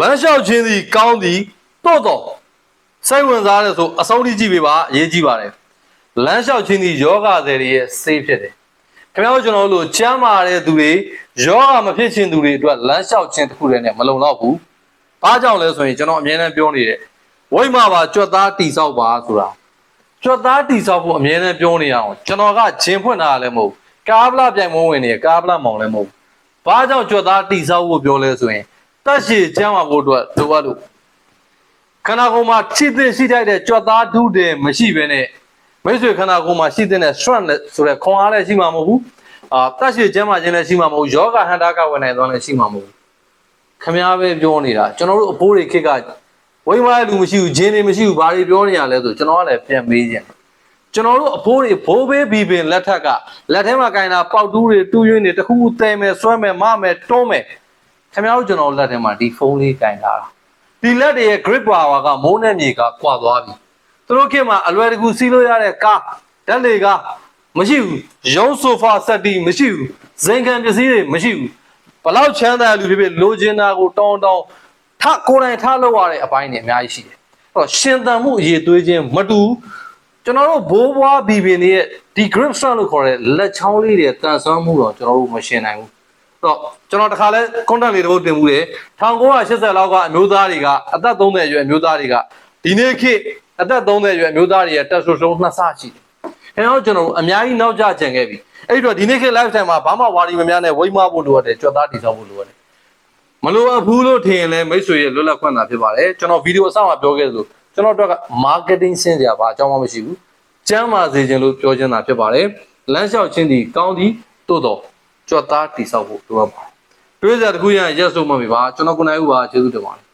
လမ်းလျှောက်ခြင်းသည်ကောင်းသည်တော့တော့စိတ်ဝင်စားတယ်ဆိုအဆုံးထိကြည့်ပေးပါအရေးကြီးပါတယ်လမ်းလျှောက်ခြင်းသည်ယောဂသည်တွေရဲ့ဆေးဖြစ်တယ်ခင်ဗျားတို့ကျွန်တော်တို့လိုကျမ်းမာတဲ့သူတွေယောဂမဖြစ်ခြင်းသူတွေအတွက်လမ်းလျှောက်ခြင်းတစ်ခုတည်းနဲ့မလုံလောက်ဘူးဘာကြောင့်လဲဆိုရင်ကျွန်တော်အမြဲတမ်းပြောနေတယ်ဝိမာပါကြွက်သားတိဆောက်ပါဆိုတာကြွက်သားတိဆောက်ဖို့အမြဲတမ်းပြောနေအောင်ကျွန်တော်ကဂျင်ဖွင့်တာလည်းမဟုတ်ကားဗလာပြိုင်မုံဝင်နေကားဗလာမောင်လည်းမဟုတ်ဘာကြောင့်ကြွက်သားတိဆောက်ဖို့ပြောလဲဆိုရင် တက်ရှိကျမ်းမာဖို့အတွက်လိုအပ်လို့ခန္ဓာကိုယ်မှာချစ်တဲ့ရှိထိုက်တဲ့ကြွက်သားဒုတယ်မရှိဘဲနဲ့မိတ်ဆွေခန္ဓာကိုယ်မှာရှိတဲ့ strength နဲ့ဆိုတဲ့ခွန်အားလည်းရှိမှာမဟုတ်ဘူးအာတက်ရှိကျမ်းမာခြင်းလည်းရှိမှာမဟုတ်ဘူးယောဂဟန္တာကဝင်နိုင်သွားလည်းရှိမှာမဟုတ်ဘူးခမည်းပဲပြောနေတာကျွန်တော်တို့အဖိုးတွေခေတ်ကဝိမားလူမရှိဘူးဂျင်းတွေမရှိဘူးဘာတွေပြောနေရလဲဆိုကျွန်တော်ကလည်းပြန်မေးခြင်းကျွန်တော်တို့အဖိုးတွေဘိုးဘေးဘီပင်လက်ထက်ကလက်ထဲမှာကင်တာပေါက်တူးတွေတူးရင်းတွေတစ်ခုခုတဲမယ်ဆွဲမယ်မမယ်တွန်းမယ် ခင်ဗျားတို့ကျွန်တော်လက်ထဲမှာဒီဖုန်းလေးကင်လာတာဒီလက်တွေရဲ့ grip power ကမိုးနဲ့မြေကကွာသွားပြီသူတို့ခေတ်မှာအလွယ်တကူစီးလို့ရတဲ့ကားဓာတ်တွေကမရှိဘူးရုံးဆိုဖာဆက်တီမရှိဘူးဇင်ခံပစ္စည်းတွေမရှိဘူးဘလောက်ချမ်းသာလူတွေဖြစ်လိုချင်တာကိုတောင်းတောင်းထကိုယ်တိုင်ထားလို့ရတဲ့အပိုင်းတွေအများကြီးရှိတယ်အဲ့တော့ရှင်သန်မှုအရေးသွေးခြင်းမတူဘူးကျွန်တော်တို့ဘိုးဘွားဘီဘင်တွေရဲ့ဒီ grip strength လို့ခေါ်တဲ့လက်ချောင်းလေးတွေတန်ဆွမ်းမှုတော့ကျွန်တော်တို့မရှင်နိုင်ဘူး တော့ကျွန်တော်တခါလဲ content လေးတစ်ပုဒ်တင်မှုတယ်1980လောက်ကအမျိုးသားတွေကအသက်30အရွယ်အမျိုးသားတွေကဒီနေ့ခေတ်အသက်30အရွယ်အမျိုးသားတွေရဲ့တက်ဆိုရှုံးနှစ်ဆရှိတယ်။အဲတော့ကျွန်တော်တို့အများကြီးနောက်ကျကျန်ခဲ့ပြီ။အဲ့ဒီတော့ဒီနေ့ခေတ် live time မှာဘာမှဝါဒီမများနဲ့ဝိမဖို့လိုရတယ်ကြွက်သားတည်ဆောက်ဖို့လိုရတယ်။မလိုအပ်ဘူးလို့ထင်ရင်လည်းမိတ်ဆွေရဲ့လွတ်လပ်ခွင့်သာဖြစ်ပါတယ်။ကျွန်တော်ဗီဒီယိုအစမှာပြောခဲ့သလိုကျွန်တော်တို့က marketing စင်ကြပါအကြောင်းမှမရှိဘူး။ကျမ်းမာစေခြင်းလို့ပြောခြင်းသာဖြစ်ပါတယ်။လမ်းလျှောက်ခြင်းဒီကောင်းသည်တိုးတော့ ကြွက်သားတည်ဆောက်ဖို့လိုအပ်ပါတယ်။တွေးစရာတစ်ခုရရင်ရက်ဆုံးမှပြီပါကျွန်တော်ကိုနိုင်ဦးပါကျေးဇူးတင်ပါတယ်